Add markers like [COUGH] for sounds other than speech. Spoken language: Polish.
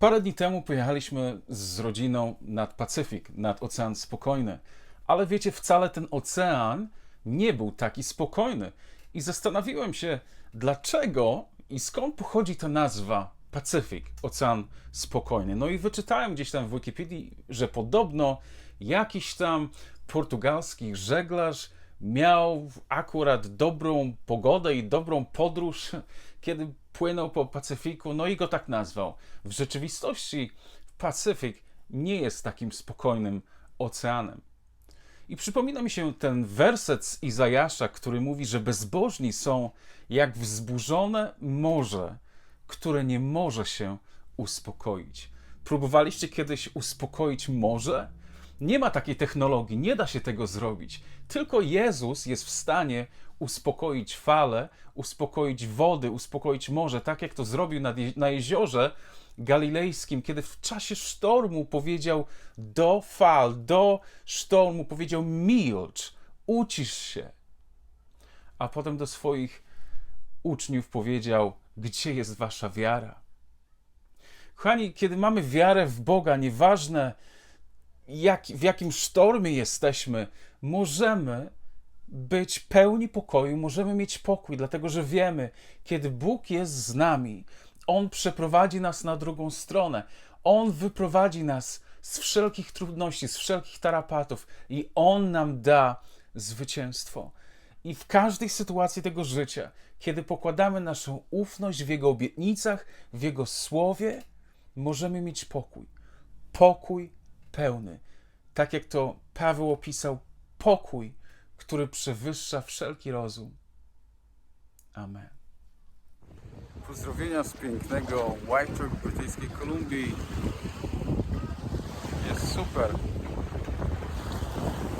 Parę dni temu pojechaliśmy z rodziną nad Pacyfik, nad Ocean Spokojny. Ale wiecie, wcale ten ocean nie był taki spokojny. I zastanowiłem się, dlaczego i skąd pochodzi ta nazwa Pacyfik, Ocean Spokojny. No i wyczytałem gdzieś tam w Wikipedii, że podobno jakiś tam portugalski żeglarz miał akurat dobrą pogodę i dobrą podróż, [LAUGHS] kiedy płynął po Pacyfiku, no i go tak nazwał. W rzeczywistości Pacyfik nie jest takim spokojnym oceanem. I przypomina mi się ten werset z Izajasza, który mówi, że bezbożni są jak wzburzone morze, które nie może się uspokoić. Próbowaliście kiedyś uspokoić morze? Nie ma takiej technologii, nie da się tego zrobić. Tylko Jezus jest w stanie uspokoić fale, uspokoić wody, uspokoić morze, tak jak to zrobił na, na jeziorze galilejskim, kiedy w czasie sztormu powiedział do fal, do sztormu, powiedział milcz, ucisz się. A potem do swoich uczniów powiedział: Gdzie jest wasza wiara? Kochani, kiedy mamy wiarę w Boga, nieważne jak, w jakim sztormie jesteśmy, możemy być pełni pokoju, możemy mieć pokój, dlatego że wiemy, kiedy Bóg jest z nami, On przeprowadzi nas na drugą stronę, On wyprowadzi nas z wszelkich trudności, z wszelkich tarapatów i On nam da zwycięstwo. I w każdej sytuacji tego życia, kiedy pokładamy naszą ufność w Jego obietnicach, w Jego słowie, możemy mieć pokój. Pokój pełny. Tak jak to Paweł opisał, pokój, który przewyższa wszelki rozum. Amen. Pozdrowienia z pięknego White Rock brytyjskiej Kolumbii. Jest super.